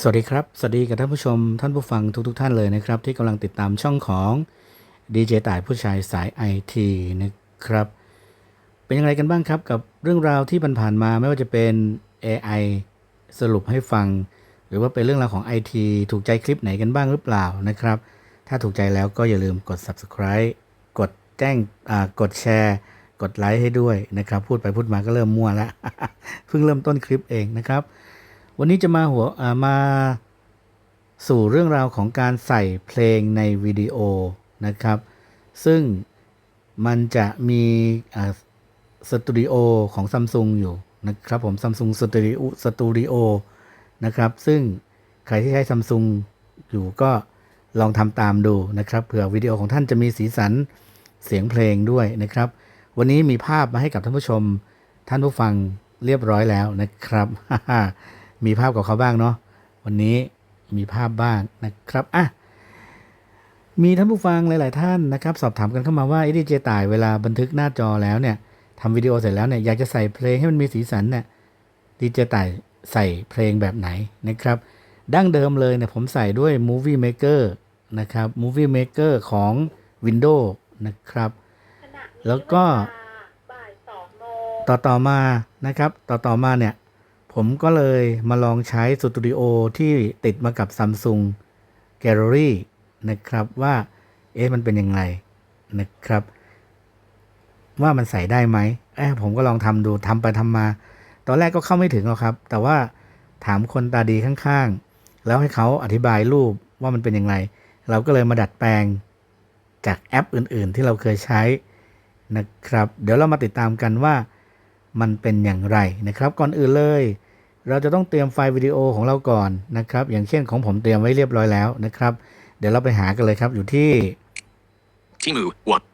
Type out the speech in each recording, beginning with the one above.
สวัสดีครับ สวัสดีกับท่านผู้ชม ท่านผู้ฟังทุกๆทท่านเลยนะครับ ที่กำลังติดตามช่องของดีเจต่ายผู้ชายสายไอทีนะครับ เป็นยังไงกันบ้างครับกับเรื่องราวที่ผ่านมาไม่ว่าจะเป็น AI สรุปให้ฟัง หรือว่าเป็นเรื่องราวของ IT ถูกใจคลิปไหนกันบ้างหรือเปล่านะครับ ถ้าถูกใจแล้วก็อย่าลืมกด subscribe กดแจ้งกดแชร์ กดไลค์ให้ด้วยนะครับ พูดไปพูดมาก็เริ่มมั่วแล้วเพิ่งเริ่มต้นคลิปเองนะครับ วันนี้จะมาหัวมาสู่เรื่องราวของการใส่เพลงในวิดีโอนะครับ ซึ่งมันจะมีสตูดิโอของซัมซุงอยู่นะครับผมซัมซุงสตูดิโอสตูดิโอนะครับ ซึ่งใครที่ใช้ซัมซุงอยู่ก็ลองทำตามดูนะครับ เผื่อวิดีโอของท่านจะมีสีสันเสียงเพลงด้วยนะครับ วันนี้มีภาพมาให้กับท่านผู้ชมท่านผู้ฟังเรียบร้อยแล้วนะครับ มีภาพกับเขาบ้างเนาะวันนี้มีภาพบ้างนะครับอะมีท่านผู้ฟังหลาย ๆ ท่านนะครับ สอบถามกันเข้ามาว่าไอ้ดีเจต่ายเวลาบันทึกหน้าจอแล้วเนี่ยทำวิดีโอเสร็จแล้วเนี่ยอยากจะใส่เพลงให้มันมีสีสันเนี่ยดีเจต่ายใส่เพลงแบบไหนนะครับ ดั้งเดิมเลยเนี่ยผมใส่ด้วย Movie Maker นะครับ Movie Maker ของ Windows นะครับ แล้วก็บ่ายสองโมงต่อต่อมานะครับ ต่อต่อมาเนี่ย ผมก็เลยมาลองใช้สตูดิโอที่ติดมากับ Samsung Gallery นะครับว่า เอ๊ะมันเป็นยังไงนะครับ ว่ามันใส่ได้ไหมเอ๊ะผมก็ลองทำดูทำไปทำมา ตอนแรกก็เข้าไม่ถึงหรอกครับ แต่ว่าถามคนตาดีข้างๆ แล้วให้เขาอธิบายรูปว่ามันเป็นยังไง เราก็เลยมาดัดแปลงจากแอปอื่นๆ ที่เราเคยใช้นะครับ เดี๋ยวเรามาติดตามกันว่ามันเป็นอย่างไรนะครับ ก่อนอื่นเลย เราจะต้องเตรียมไฟล์วิดีโอของเราก่อนนะครับ อย่างเช่นของผมเตรียมไว้เรียบร้อยแล้วนะครับ เดี๋ยวเราไปหากันเลยครับอยู่ที่ Timu, one.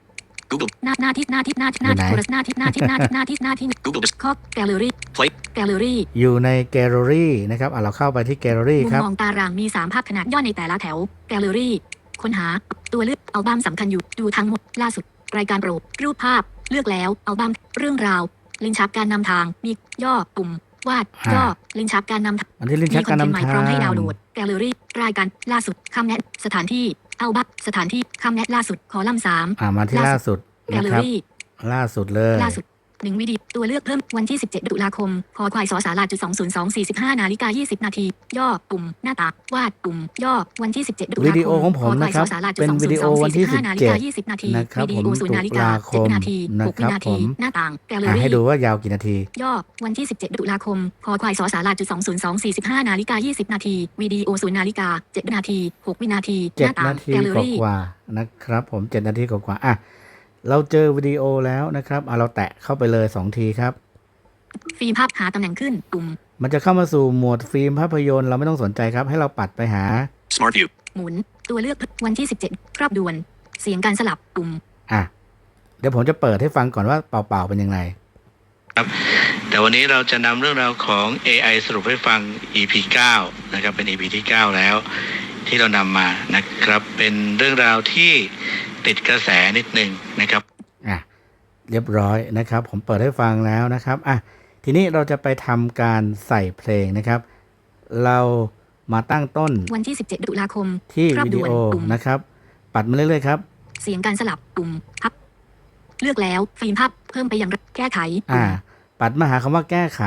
Google, หน้าหน้าที่หน้าที่หน้าที่หน้าที่อยู่ไหนโทรศัพท์หน้าที่หน้าที่หน้าที่หน้าที่หน้าที่ Google, just ข้อแกลเลอรี่ play. แกลเลอรี่อยู่ในแกลเลอรี่นะครับอะเราเข้าไปที่แกลเลอรี่มุมครับมองตารางมี 3 ภาพขนาดย่อในแต่ละแถวแกลเลอรี่ค้นหาตัวเลือกอัลบั้มสำคัญอยู่ดูทั้งหมดล่าสุด รายการโปรดรูปภาพ เลือกแล้วอัลบั้มเรื่องราว ลิ้นชักการนำทางมีย่อปุ่ม วาดอ่าย่อลิ้นชักการนำทางอันที่ลิ้นชักมีคกาอรนเทนต์ใหม่นำทาพร้อมให้งดาวน์โหลดแกลเลอรี่รายการล่าสุดคำแนะสถานที่อัลบั้มสถานที่คำแนะล่าสุดคอลัมน์สามอ่ามาที่ล่าสุดแกลนะเลอครับรี่ล่าสุดเลยล่าสุด หนึ่งวิดีตัวเลือกเพิ่มวันที่ 17ตุลาคมคอควายสอสาราจุด202 45นาฬิกา20นาทีย่อปุ่มหน้าตาวาดปุ่มย่อวันที่ 17ตุลาคมวิดีโอของผมคอควายนะครับสอสาราจุดเป็นวิดีโอวันที่202 45นาฬิกา20นาทีนะครับวิดีโอผมศูนย์นาฬิกาตุลาคม7นาทีนะ6ควิรับนาผทีมหน้าต่างแกลเลออะรี่ให้ดูว่ายาวกี่นาที ย่อวันที่ 17ตุลาคมคอควายสอสาราจุด202 45นาฬิกา20นาทีวิดีโอศูนย์นาฬิกา7นาที6วินาทีหเจ็ดน้าต่างนาทีแกลเลอกว่ารี่กว่าๆนะครับผมเจ็ดนาทีกว่าๆอะ เราเจอวิดีโอแล้วนะครับอะเราแตะเข้าไปเลยสองทีครับ ฟิล์มภาพหาตำแหน่งขึ้นปุ่มมันจะเข้ามาสู่โหมดฟิล์มภาพยนตร์เราไม่ต้องสนใจครับ ให้เราปัดไปหา Smart View. หมุน ตัวเลือกวันที่ 17 ครอบด่วน เสียงการสลับปุ่มอะ เดี๋ยวผมจะเปิดให้ฟังก่อนว่าเปล่าๆเป็นยังไงแต่วันนี้เราจะนำเรื่องราวของ AI สรุปให้ฟัง EP 9นะครับเป็น EP ที่ 9 แล้ว ที่เรานำมานะครับ เป็นเรื่องราวที่ ติดกระแสนิดหนึ่งนะครับอะเรียบร้อยนะครับ ผมเปิดให้ฟังแล้วนะครับอะทีนี้เราจะไปทำการใส่เพลงนะครับ เรามาตั้งต้นวันที่ 17ตุลาคม ที่ครอบวิดีด่วนโอปุ่มนะครับ ปัดมาเรื่อยๆครับ เสียงการสลับปุ่มพับ เลือกแล้วฟิล์มภาพเพิ่มไปอย่างแก้ไขปุ่อ่ามปัดมาหาคำว่าแก้ไข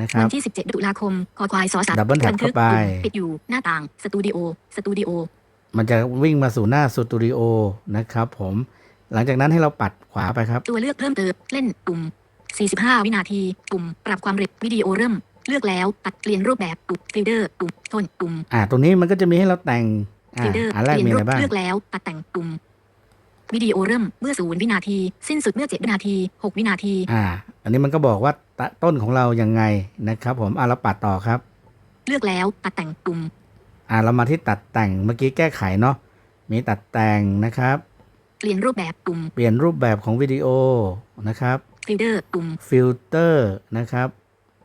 นะครัวับนที่ 17ตุลาคมคอควายสอสาม Double tap บันทึกเข้าไปปุ่มปิดอยู่หน้าต่าง สตูดิโอ สตูดิโอ มันจะวิ่งมาสู่หน้าสตูดิโอนะครับผม หลังจากนั้นให้เราปัดขวาไปครับ ตัวเลือกเพิ่มเติมเล่นปุ่ม 45 วินาที ปุ่ม ปรับความเร็ววิดีโอเริ่ม เลือกแล้วตัดเปลี่ยนรูปแบบปุ่มฟิลเดอร์ปุ่มโทนปุ่มอ่าตรงนี้มันก็จะมีให้เราแต่งอ่าฟิลเดอร์อันแรกเปลี่ยนมีรูอะไรปบ้างเลือกแล้วตัดแต่งปุ่มวิดีโอเริ่มเมื่อศูนย์วินาที สิ้นสุดเมื่อ7วินาที6วินาที อ่า อันนี้มันก็บอกว่าตะต้นของเรายังไงนะครับ ผมอ่าเราปัดต่อครับ เลือกแล้วตัดแต่งปุ่ม อ่าเรามาที่ตัดแต่งเมื่อกี้แก้ไขเนาะมีตัดแต่งนะครับ เปลี่ยนรูปแบบปุ่ม เปลี่ยนรูปแบบของวิดีโอนะครับฟิลเดอร์ปุ่มฟิลเตอร์นะครับ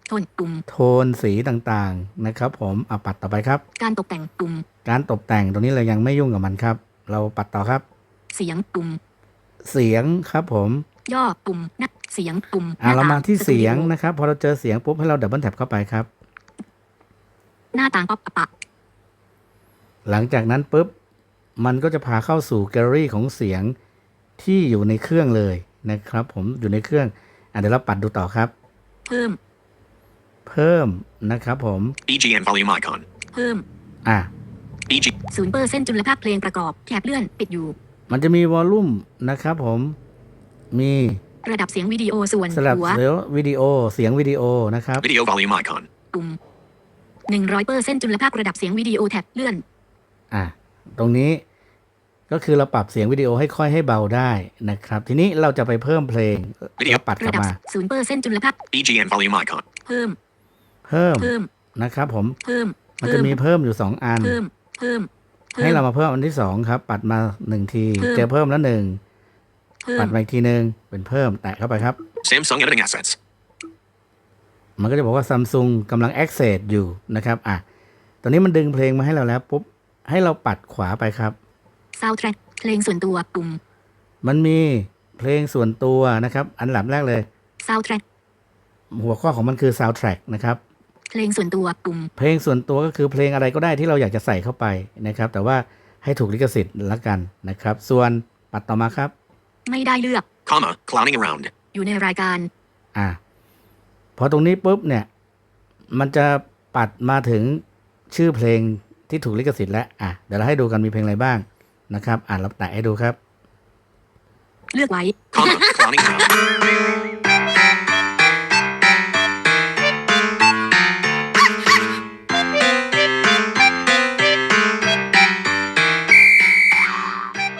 โทนปุ่มโทนสีต่างๆนะครับ ผมอะปัดต่อไปครับ การตกแต่งปุ่ม การตกแต่งตรงนี้เรายังไม่ยุ่งกับมันครับ เราปัดต่อครับ เสียงปุ่ม เสียงครับผม ย่อปุ่มหน้าเสียงปุ่มอ่าหน้เรามาต่งที่สตูดิโอเสียงนะครับ พอเราเจอเสียงปุ๊บให้เราดับเบิลแท็บเข้าไปครับ หน้าต่างป๊อปอัป หลังจากนั้นปุ๊บมันก็จะพาเข้าสู่แกลเลอรี่ของเสียงที่อยู่ในเครื่องเลยนะครับ ผมอยู่ในเครื่องอะเดี๋ยวเราปัดดูต่อครับ เพิ่ม เพิ่มนะครับผม BGN volume icon. เพิ่ม อะ BG ศูนย์เปอร์เซ็นต์จุลภาคเพลงประกอบแถบเลื่อนปิดอยู่ มันจะมีวอลลุ่มนะครับผมมีระดับเสียงวิดีโอส่วนสลับหัวเสียงวิดีโอสียงวิดีโอนะครับ video volume icon. ปุ่มหนึ่งร้อยเปอร์เซ็นต์จุลภาคระดับเสียงวิดีโอแท็บเลื่อน อะตรงนี้ก็คือเราปรับเสียงวิดีโอให้ค่อยให้เบาได้นะครับ ทีนี้เราจะไปเพิ่มเพลงวิดีโอเราปัดกลัระบดับมาศูนย์เปอร์เซ็นต์จุลภาค BGN volume icon. เพิ่ม เพิ่มเพิ่มนะครับผมเพิ่มมันจะมีเพิ่มอยู่สองอัน เพิ่มเพิ่มพิ่มให้เรามาเพิ่มอันที่สองครับ ปัดมาหนึ่งทีเพิ่มเจอเพิ่มแล้วหนึ่งเพิ่ปัมดมาอีกทีหนึ่งเป็นเพิ่มแตะเข้าไปครับ Samsung editing assets. มันก็จะบอกว่าซัมซุงกำลัง access อยู่นะครับอะตอนนี้มันดึงเพลงมาให้เราแล้วปุ๊บ ให้เราปัดขวาไปครับซาวด์แทร็กเพลงส่วนตัวปุ่ม มันมีเพลงส่วนตัวนะครับ อันหลับแรกเลยซาวด์แทร็กหัวข้อของมันคือ soundtrack นะครับ เพลงส่วนตัวปุ่ม เพลงส่วนตัวก็คือเพลงอะไรก็ได้ที่เราอยากจะใส่เข้าไปนะครับ แต่ว่าให้ถูกลิขสิทธิ์ละกันนะครับ ส่วนปัดต่อมาครับ ไม่ได้เลือก Comma. Clowning around. อยู่ในรายการ อะพอตรงนี้ปุ๊บเนี่ย มันจะปัดมาถึงชื่อเพลง ที่ถูกลิขสิทธิ์แล้วอะเดี๋ยวเราให้ดูกันมีเพลงอะไรบ้างนะครับอ่านเราแตะให้ดูครับ เลือกไว้ Comma. Clowning around.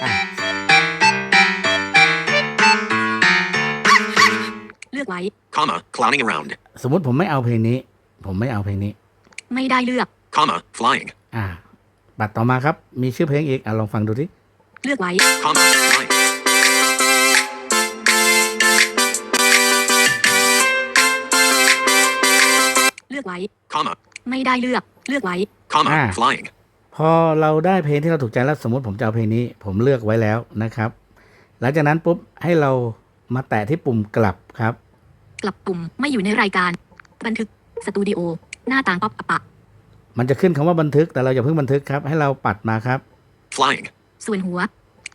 อะเลือกไว้ Comma. Clowning around. สมมุติผมไม่เอาเพลงนี้ ผมไม่เอาเพลงนี้ ไม่ได้เลือก Comma. Flying. อะปัดต่อมาครับ มีชื่อเพลงอีก อะลองฟังดูที่เลือกไว้ Comma. Flying. เลือกไว้ Comma. ไม่ได้เลือก เลือกไว้ Comma. Ah. Flying. พอเราได้เพลงที่เราถูกใจแล้วสมมติผมจะเอาเพลงนี้ ผมเลือกไว้แล้วนะครับ หลังจากนั้นปุ๊บให้เรามาแตะที่ปุ่มกลับครับ กลับปุ่มไม่อยู่ในรายการ บันทึกสตูดิโอ หน้าต่างป๊อปอัปะ มันจะขึ้นคำว่าบันทึกแต่เราอย่าเพิ่งบันทึกครับ ให้เราปัดมาครับ Flying. ส่วนหัว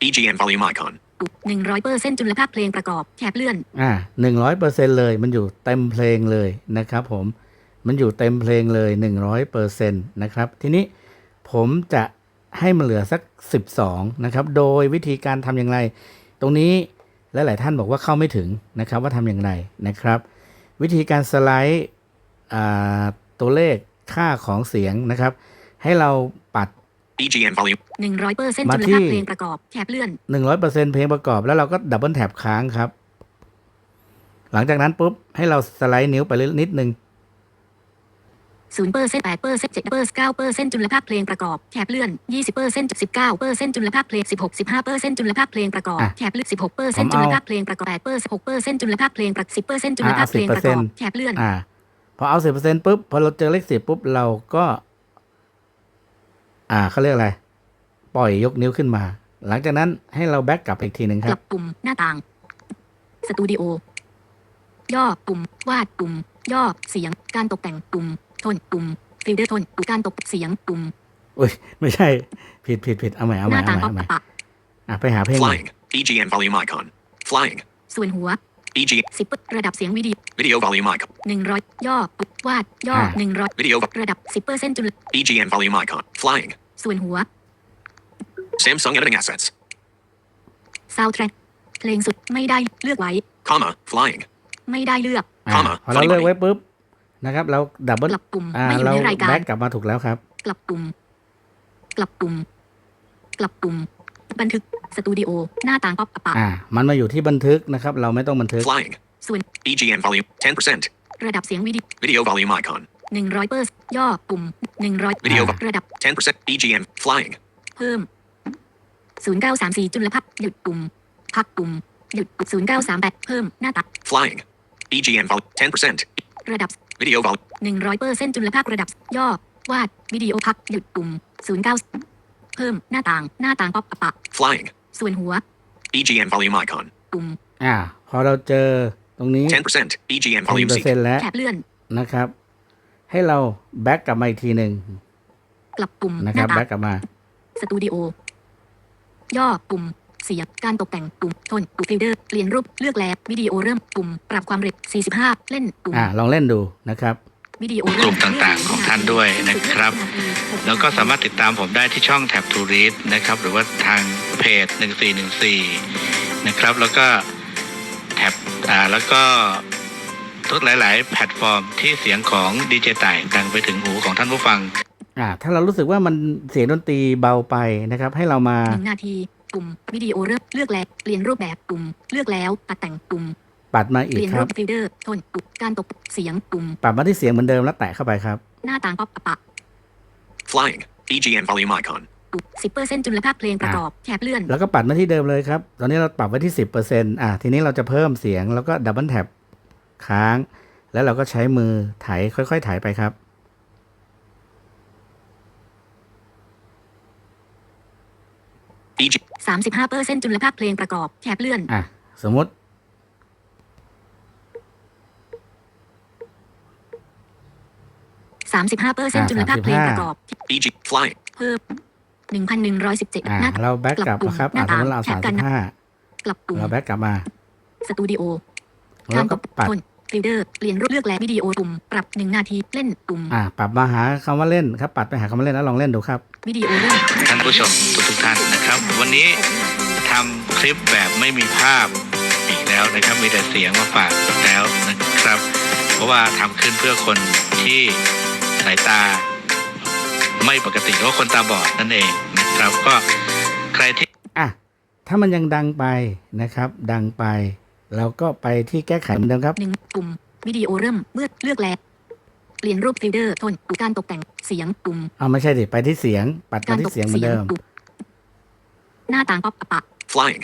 BGN volume icon. ปุ่มหนึ่งร้อยเปอร์เซ็นต์จุลภาคเพลงประกอบแถบเลื่อน อ่าหนึ่งร้อยเปอร์เซ็นเลย มันอยู่เต็มเพลงเลยนะครับผม มันอยู่เต็มเพลงเลยหนึ่งร้อยเปอร์เซ็นต์นะครับ ทีนี้ผมจะให้มันเหลือสักสิบสองนะครับ โดยวิธีการทำอย่างไร ตรงนี้หลายๆท่านบอกว่าเข้าไม่ถึงนะครับว่าทำอย่างไรนะครับ วิธีการสไลด์อ่าตัวเลข ค่าของเสียงนะครับ ให้เราปัด BGN volume. หนึ่งร้อยเปอร์เซ็นต์มาจุลที่ภาคเพลงประกอบแถบเลื่อน100%เพลงประกอบแล้วเราก็ดับเบิลแท็บค้างครับ หลังจากนั้นปุ๊บ ให้เราสไลด์นิ้วไปเรื่อยนิดนึงศูนย์เปอร์เซ็นต์แปดเปอร์เซ็นต์เจ็ดเปอร์เซ็นต์เก้าเปอร์เซ็นต์จุลภาคเพลงประกอบแถบเลื่อนยี่สิบเปอร์เซ็นต์สิบเก้าเปอร์เซ็นต์จุลภาคเพลงสิบหกสิบห้าเปอร์เซ็นต์จุลภาคเพลงประกอบอะแถบเลื่อนสิบหกเปอร์เซ็นต์ผมจุเอาลภาคเพลงประกอบแปดเปอร์เซ็นต์หกเปอร์เซ็นต์จุลภาคเพลงประสิบเปอร์เซ็นต์จุลภาคอะเพลงประกอบ10%แถบเลื่อนอ่าพ อเอาสิบเปอร์เซ็นปุ๊บพอเราเจอเลขสิบปุ๊บเราก็ อ่าเขาเรียกอะไร ปล่อยยกนิ้วขึ้นมา หลังจากนั้นให้เราแบ็กกลับอีกทีหนึ่งคกรัลับบปุ่มหน้าต่างสตูดิโอย่อปุ่มวาดปุ่มย่อเสียงการตกแต่งปุ่มโทนปุ่มฟิลเตอร์โทนปุ่มการตกเสียงปุ่มอุ้ยไม่ใช่ ผิดผิดผิดเอาใหม่เอาหใหม่น้าเอาต่างใหม่ป๊อเอาใหม่ปอัปะอะไปหาเพลงใหม่ Flying. BGN volume icon. Flying. ส่วนหัว BG. สิบระดับเสียงวิดีโอ Video volume icon. หนึ่งร้อยย่อปุ่มวาดย่ออ่าหนึ่งร้อย Video. ระดับสิบเปอร์เซ็นต์จุล BGN volume icon. Flying. ส่วนหัว Samsung editing assets. ซาวด์แทร็กเพลงสุดไม่ได้เลือกไว้ Comma. Flying. ไม่ได้เลือก อะ Comma พอเราเลือกไว้ปุ๊บนะครับ เราดับเบิลกลับปุ่มอ่าไม่อยู่เราในรายการแบ็กกลับมาถูกแล้วครับ กลับปุ่ม กลับปุ่ม กลับปุ่ม บันทึกสตูดิโอหน้าต่างป๊อปอัปะอ่ามันมาอยู่ที่บันทึกนะครับ เราไม่ต้องบันทึก Flying. ส่วน BGN volume. 10%. ระดับเสียงวิดีโอ Video volume icon. หนึ่งร้อยเปอร์ย่อปุ่มหนึ่งร้อยวิดีโอระดับ 10%. BGN. Flying. เพิ่มศูนย์เก้าสามสี่จุลภาคหยุดปุ่มพักปุ่มหยุดปุ่มศูนย์เก้าสามแปดเพิ่มหน้าตัด Flying. BGN volume. 10%. ระดับ Video volume. หนึ่งร้อยเปอร์เซ็นต์จุลภาคระดับย่อวาดวิดีโอพักหยุดปุ่มศูนย์ เก้าเพิ่มหน้าต่างหน้าต่างป๊อปอัปะ Flying. ส่วนหัว BGN volume icon. ปุ่มอ่า พอเราเจอตรงนี้ 10%. BGN 10% volume เปอร์ seat. เซ็นต์แล้วแถบเลื่อนนะครับ ให้เราแบ็กกลับมาอีกทีหนึ่งกลับปุ่มนะหครัน้าบตาแบ็กกลับมาสตูดิโอย่อปุ่มเสียบการตกแต่งปุ่มโทนปุ่มฟิลเดอร์เปลี่ยนรูปเลือกแล้ววิดีโอเริ่มปุ่มปรับความเร็ว45 เล่นปุ่มอ่าลองเล่นดูนะครับวิดีโอ กลุ่เริ่มต่างๆของท่านด้วยนะครับ แล้วก็สามารถติดตามผมได้ที่ช่องแท็บทูรีดนะครับ หรือว่าทางเพจ 1414 นะครับ แล้วก็แท็บอ่าแล้วก็ทุกหลาย ๆ แพลตฟอร์มที่เสียงของดีเจต่ายดังไปถึงหูของท่านผู้ฟังอ่าถ้าเรารู้สึกว่ามันเสียงดนตรีเบาไปนะครับ ให้เรามาหนึ่งนาทีปุ่มวิดีโอเริ่มเลือกแล้วเปลี่ยนรูปแบบปุ่มเลือกแล้วตัดแต่งปุ่ม ปัดมาเปอีกลี่ยนครูรับ ปฟิลเดอร์โทนปุ่มการตกเสียงปุ่มปรับมาที่เสียงเหมือนเดิมแล้วแตะเข้าไปครับ หน้าต่างป๊อปอัปะ Flying. BGN volume icon. ปุ่ม10%จุลภาคเพลงประกอบแถบเลื่อน แล้วก็ปัดมาที่เดิมเลยครับ ตอนนี้เราปรับไว้ที่สิบเปอร์เซ็นต์อ่าทีนี้เราจะเพิ่มเสียงแล้วก็ดับเบิลแท็บค้าง แล้วเราก็ใช้มือไถค่อยๆไถไปครับ BG. 35%จุลภาคเพลงประกอบแถบเลื่อน อะสมมติ 35%จุลภาคเพลงประกอบ BG. Flying. เพิ่ม1,117อ่าหน้าเราแบ็กกลับปุ่มนะครับหอ่าน้าสมต่างมติเราแถสาบมกัสินบห้ากลับปุ่มเราแบ็กกลับมาสตูดิโอแล้วก็ปัดทนฟิลเดอร์เปลี่ยนรูปเลือกและวิดีโอปุ่มปรับ1นาทีเล่นปุ่มอ่าปรับมาหาคำว่าเล่นครับ ปัดไปหาคำว่าเล่นแล้วลองเล่นดูครับวิดีโอเริ่มท่านผู้ชมทุกๆท่านนะครับ วันนี้ทำคลิปแบบไม่มีภาพอีกแล้วนะครับ มีแต่เสียงมาฝากอีกแล้วนะครับ เพราะว่าทำขึ้นเพื่อคนที่ สายตา ไม่ปกติหรือว่าคนตาบอดนั่นเองนะครับ ก็ใครที่อะถ้ามันยังดังไปนะครับ ดังไป เราก็ไปที่แก้ไขเหมือนเดิมครับหนึ่งปุ่มวิดีโอเริ่มเมื่อเลือกแล้วเปลี่ยนรูปฟิลเดอร์โทนปุ่มการตกแต่งเสียงปุ่มเอาไม่ใช่ดิไปที่เสียง ปัดมาการที่ตกเสียงเหมือนเดิมปุ่มหน้าต่างป๊อปอัปะ Flying.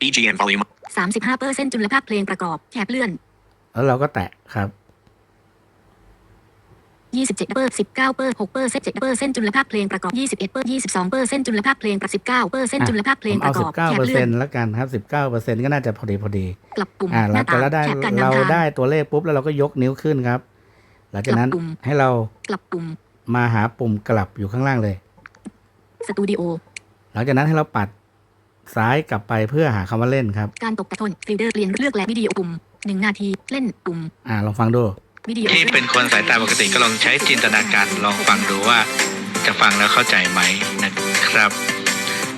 BGN volume. 35%จุลภาคเพลงประกอบแถบเลื่อน แล้วเราก็แตะครับ 27เปอร์19เปอร์6เปอร์เซ็น7เปอร์เซ็นจุลภาคเพลงประกอบ21เปอร์22เปอร์เซ็นจุลภาคเพลงประ19เปอร์เซ็นจุลภาคเพลงผมปเอาระกสิอบบเก้าแถบเปอร์เลื่เซ็อนนต์แล้วกันครับสิบเก้าเปอร์เซ็นต์ก็น่าจะพอดีพอดีกลับปุ่มอ่าหเราน้าจะต่างแล้วได้แถบการเรานำทางได้ตัวเลขปุ๊บแล้วเราก็ยกนิ้วขึ้นครับ หลังจากนั้นกลับปุ่มให้เรากลับปุ่มมาหาปุ่มกลับอยู่ข้างล่างเลยสตูดิโอหลังจากนั้นให้เราปัดซ้ายกลับไปเพื่อหาคำว่าเล่นครับ การตกแต่งโทนฟิลเดอร์เปลี่ยนเลือกและวิดีโอปุ่มหนึ่งนาทีเล่นปุ่มอ่าลองฟังดูวิดีโอ ที่เป็นคนสายตาปกติก็ลองใช้จินตนาการลองฟังดูว่า จะฟังแล้วเข้าใจไหมนะครับ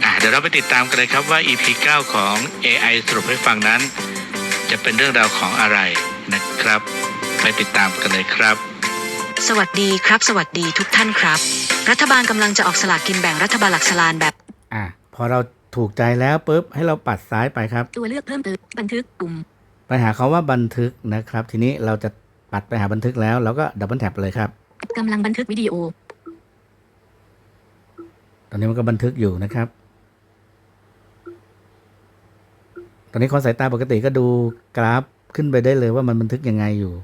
อะเดี๋ยวเราไปติดตามกันเลยครับว่า EP 9 ของ AI สรุปให้ฟังนั้น จะเป็นเรื่องราวของอะไรนะครับ ไปติดตามกันเลยครับสวัสดีครับ สวัสดีทุกท่านครับ รัฐบาลกำลังจะออกสลากกินแบ่งรัฐบาลหลักสลานแบบ อ่าพอเราถูกใจแล้วปุ๊บให้เราปัดซ้ายไปครับ ตัวเลือกเพิ่มเติมบันทึกปุ่ม ไปหาคาว่าบันทึกนะครับ ทีนี้เราจะ ปัดไปหาบันทึกแล้วเราก็ดับเบิลแท็บเลยครับกำลังบันทึกวิดีโอ ตอนนี้มันก็บันทึกอยู่นะครับ ตอนนี้คนสายตาปกติก็ดูกราฟขึ้นไปได้เลยว่ามันบันทึกยังไงอยู่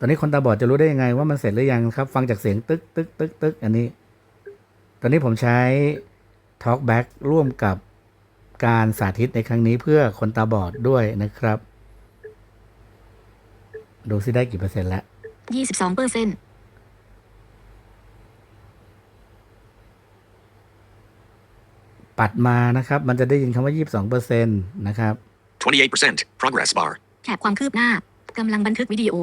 ตอนนี้คนตาบอดจะรู้ได้ยังไงว่ามันเสร็จหรือยังครับ ฟังจากเสียงตึกตึกตึกตึกอันนี้ ตอนนี้ผมใช้ Talkback ร่วมกับ การสาธิตในครั้งนี้เพื่อคนตาบอดด้วยนะครับ ดูซิได้กี่เปอร์เซ็นต์แล้ว22เปอร์เซ็นต์ปัดมานะครับ มันจะได้ยินคำว่า 22เปอร์เซ็นต์นะครับ 28%. Progress bar. แถบความคืบหน้ากำลังบันทึกวิดีโอ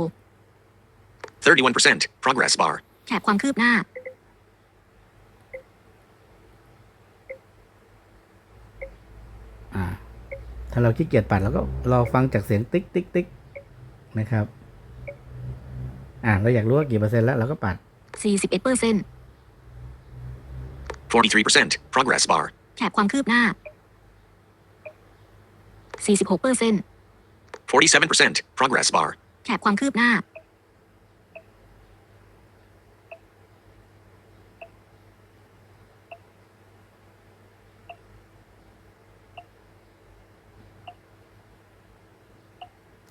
31%. Progress bar. แถบความคืบหน้า อ่า ถ้าเราขี้เกียจปัดเราก็รอฟังจากเสียงติ๊กติ๊กติ๊กนะครับ อ่าเราอยากรู้ว่ากี่เปอร์เซ็นต์แล้วเราก็ปัด 41เปอร์เซ็นต์ 43%. Progress bar. แถบความคืบหน้า 46เปอร์เซ็นต์ 47%. Progress bar. แถบความคืบหน้า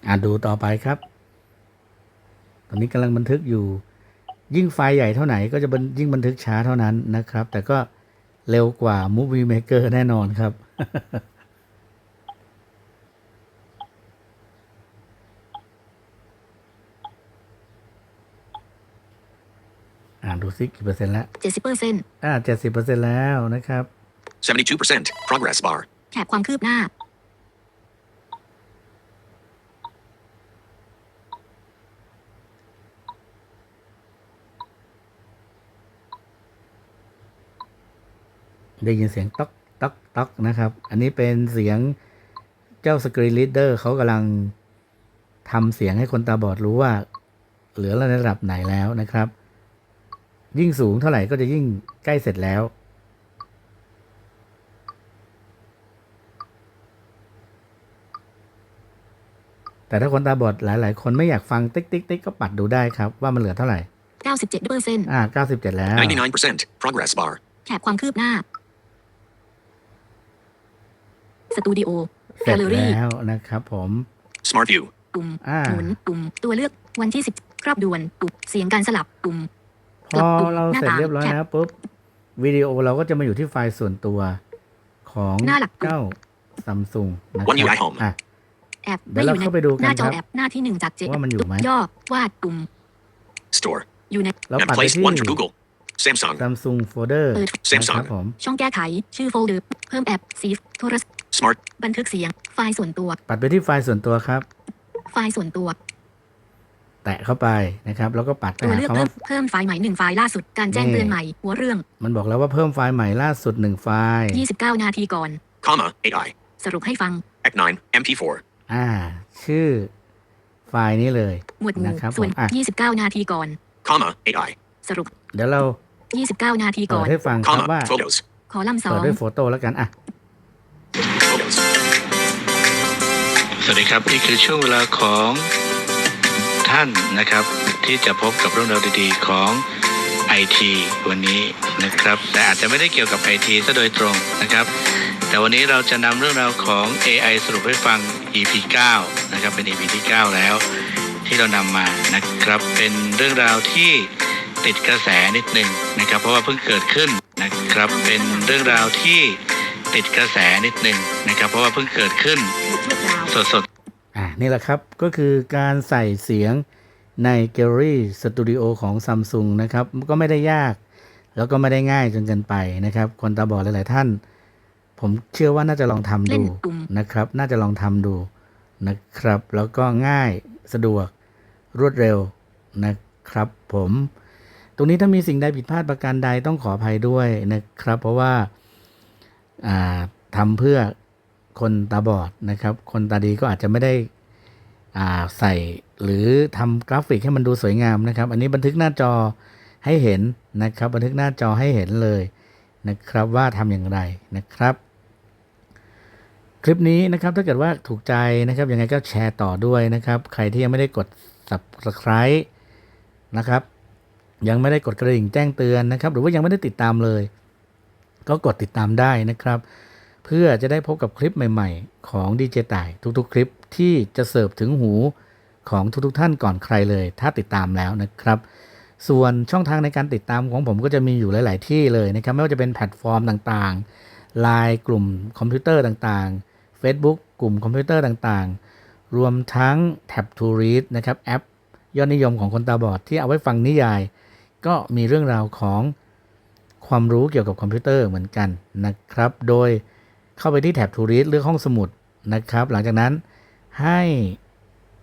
อะดูต่อไปครับ ตอนนี้กำลังบันทึกอยู่ ยิ่งไฟล์ใหญ่เท่าไหร่ก็จะยิ่งบันทึกช้าเท่านั้นนะครับ แต่ก็เร็วกว่า Movie Maker แน่นอนครับอ่านดูซิกี่เปอร์เซ็นต์แล้วเจ็ดสิบเปอร์เซ็นต์อ่าเจ็ดสิบเปอร์เซ็นต์แล้วนะครับ72% progress bar แถบความคืบหน้า ได้ยินเสียงต๊อกต๊อกต๊อกนะครับ อันนี้เป็นเสียงเจ้าสกรีนลีดเดอร์เขากำลังทำเสียงให้คนตาบอดรู้ว่า เหลือระดับไหนแล้วนะครับ ยิ่งสูงเท่าไหร่ก็จะยิ่งใกล้เสร็จแล้วแต่ถ้าคนตาบอดหลาย ๆ คนไม่อยากฟังติ๊กติ๊กติ๊กก็ปัดดูได้ครับ ว่ามันเหลือเท่าไหร่ 97เปอร์เซ็นต์อ่า 97 แล้ว 99%. Progress bar. แถบความคืบหน้า สตูดิโอเสแกร็จลเลอรี่แล้วนะครับผม Smart view. ปุ่มอ่าหมุนปุ่มตัวเลือกวันที่10ครอบด่วนปุ่มเสียงการสลับปุ่มพอเราเสร็จเรียบร้อยแล้วปุ๊บวิดีโอเราก็จะมาอยู่ที่ไฟล์ส่วนตัวของหน้าหลักเจ้าซัมซุงนะ One UI Home อะแอปเดี๋ยวเราในเข้าไปดูกันหน้าจอครับแอปหน้าที่หนึ่งจากเจ็ดว่ามันอยู่ไหมย่อวาดปุ่ม Store. อยู่ในเรา And ปัดไป place ที่ one for Google. Samsung. ซัมซุงโฟลเดอร์เปิดนะครับผมช่องแก้ไขชื่อโฟลเดอร์เพิ่มแอปซีฟโทรศัพท์ Smart. บันทึกเสียง ไฟล์ส่วนตัว ปัดไปที่ไฟล์ส่วนตัวครับ ไฟล์ส่วนตัว แตะเข้าไปนะครับ แล้วก็ปัดไปตัวหาเลือกคำเพิ่ว่ามเพิ่มไฟล์ใหม่หนึ่งไฟล์ล่าสุด การแจ้งนี่เตือนใหม่ หัวเรื่อง มันบอกแล้วว่าเพิ่มไฟล์ใหม่ล่าสุดหนึ่งไฟล์ 29 นาทีก่อน Comma. AI. สรุปให้ฟัง Act 9. MP4. อ่า ชื่อไฟล์นี้เลยหมวดหมู่นะครับผส่วน มอะ29 นาทีก่อน Comma. AI. สรุป เดี๋ยวเรา29 นาทีก่เปิอดน ให้ฟังครับ Comma. ว่า Photos. คอลัมน์สอเปิดงด้วยโฟโต้แล้วกันอะ สวัสดีครับนี่คือช่วงเวลาของท่านนะครับ ที่จะพบกับเรื่องราวดีๆของ IT วันนี้นะครับ แต่อาจจะไม่ได้เกี่ยวกับ IT ซะโดยตรงนะครับ แต่วันนี้เราจะนำเรื่องราวของ AI สรุปให้ฟัง EP 9นะครับเป็น EP ที่ 9 แล้ว ที่เรานำมานะครับ เป็นเรื่องราวที่ติดกระแสนิดหนึ่งนะครับ เพราะว่าเพิ่งเกิดขึ้นนะครับเป็นเรื่องราวที่ ติดกระแสนิดหนึ่งนะครับ เพราะว่าเพิ่งเกิดขึ้นชั่วคราวสดๆอ่านี่แหละครับก็คือการใส่เสียงใน Gallery Studio ของ Samsung นะครับ ก็ไม่ได้ยาก แล้วก็ไม่ได้ง่ายจนเกินไปนะครับ คนตาบอดหลาย ๆ ท่าน ผมเชื่อว่าน่าจะลองทำเล่ดูนปุ่มนะครับ น่าจะลองทำดูนะครับ แล้วก็ง่ายสะดวกรวดเร็วนะครับ ผม ตรงนี้ถ้ามีสิ่งใดผิดพลาดประการใดต้องขออภัยด้วยนะครับ เพราะว่า อ่าทำเพื่อคนตาบอดนะครับ คนตาดีก็อาจจะไม่ได้ใส่หรือทำกราฟิกให้มันดูสวยงามนะครับ อันนี้บันทึกหน้าจอให้เห็นนะครับ บันทึกหน้าจอให้เห็นเลยนะครับว่าทำอย่างไรนะครับ คลิปนี้นะครับถ้าเกิดว่าถูกใจนะครับยังไงก็แชร์ต่อด้วยนะครับ ใครที่ยังไม่ได้กด subscribe นะครับ ยังไม่ได้กดกระดิ่งแจ้งเตือนนะครับ หรือว่ายังไม่ได้ติดตามเลย ก็กดติดตามได้นะครับ เพื่อจะได้พบกับคลิปใหม่ ๆ ของดีเจต่ายทุกๆ คลิปที่จะเสิร์ฟถึงหูของทุกๆท่านก่อนใครเลย ถ้าติดตามแล้วนะครับ ส่วนช่องทางในการติดตามของผมก็จะมีอยู่หลาย ๆ ที่เลยนะครับ ไม่ว่าจะเป็นแพลตฟอร์มต่างๆไลน์กลุ่มคอมพิวเตอร์ต่างๆ Facebook กลุ่มคอมพิวเตอร์ต่างๆ รวมทั้ง Tab to Read นะครับแอปยอดนิยมของคนตาบอดที่เอาไว้ฟังนิยาย ก็มีเรื่องราวของ ความรู้เกี่ยวกับคอมพิวเตอร์เหมือนกันนะครับ โดยเข้าไปที่แท็บ To Read เลือกห้องสมุดนะครับ หลังจากนั้นให้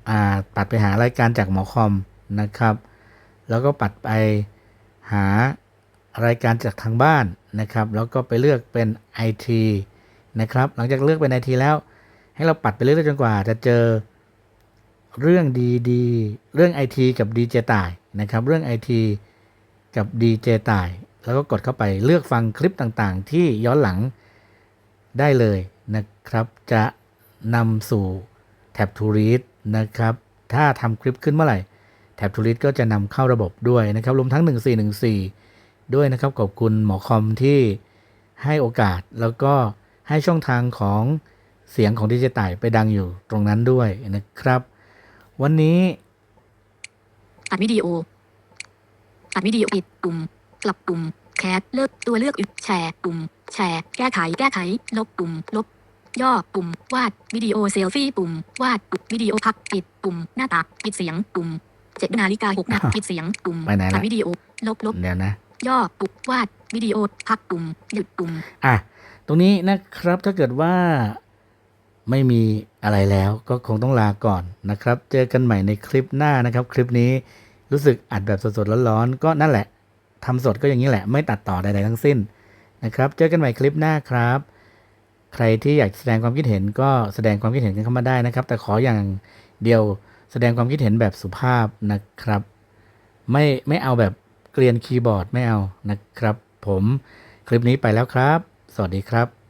อ่าปัดไปหารายการจากหมอคอมนะครับ แล้วก็ปัดไปหารายการจากทางบ้านนะครับ แล้วก็ไปเลือกเป็น IT นะครับ หลังจากเลือกเป็น IT แล้ว ให้เราปัดไปเรื่อยๆจนกว่า จะเจอเรื่องดีๆ เรื่อง IT กับ DJ ตายนะครับ เรื่อง IT กับ DJ ตาย แล้วก็กดเข้าไปเลือกฟังคลิปต่างๆ ที่ย้อนหลังได้เลยนะครับ จะนำสู่แท็บ To Read นะครับ ถ้าทำคลิปขึ้นเมื่อไหร่แท็บ To Read ก็จะนำเข้าระบบด้วยนะครับ รวมทั้ง 1414 ด้วยนะครับ ขอบคุณหมอคอมที่ให้โอกาสแล้วก็ให้ช่องทางของเสียงของดิจิตายไปดังอยู่ตรงนั้นด้วยนะครับ วันนี้ตัดวิดีโอตัดวิดีโอปิดปุ่ม กลับปุ่มแคสเลิกตัวเลือกอีกแชร์ปุ่มแชร์แก้ไขแก้ไข ลบปุ่มลบ ย่อปุ่มวาดวิดีโอเซลฟี่ปุ่มวาดปุ่มวิดีโอพักปิดปุ่มหน้าตาปิดเสียงปุ่มเจ็ดนาฬิกาหกนาอ้าวปิดเสียงปุ่มไปไหนละ ตัดวิดีโอ ลบลบเดี๋ยวนะ ย่อปุ่มวาดวิดีโอพักปุ่มหยุดปุ่ม อะ ตรงนี้นะครับ ถ้าเกิดว่าไม่มีอะไรแล้วก็คงต้องลาก่อนนะครับ เจอกันใหม่ในคลิปหน้านะครับ คลิปนี้รู้สึกอัดแบบสดๆร้อนๆก็นั่นแหละ ทำสดก็อย่างนี้แหละ ไม่ตัดต่อใดๆทั้งสิ้นนะครับ เจอกันใหม่คลิปหน้าครับ ใครที่อยากแสดงความคิดเห็นก็แสดงความคิดเห็นกันเข้ามาได้นะครับ แต่ขออย่างเดียวแสดงความคิดเห็นแบบสุภาพนะครับ ไม่ไม่เอาแบบเกลียนคีย์บอร์ดไม่เอานะครับ ผมคลิปนี้ไปแล้วครับ สวัสดีครับ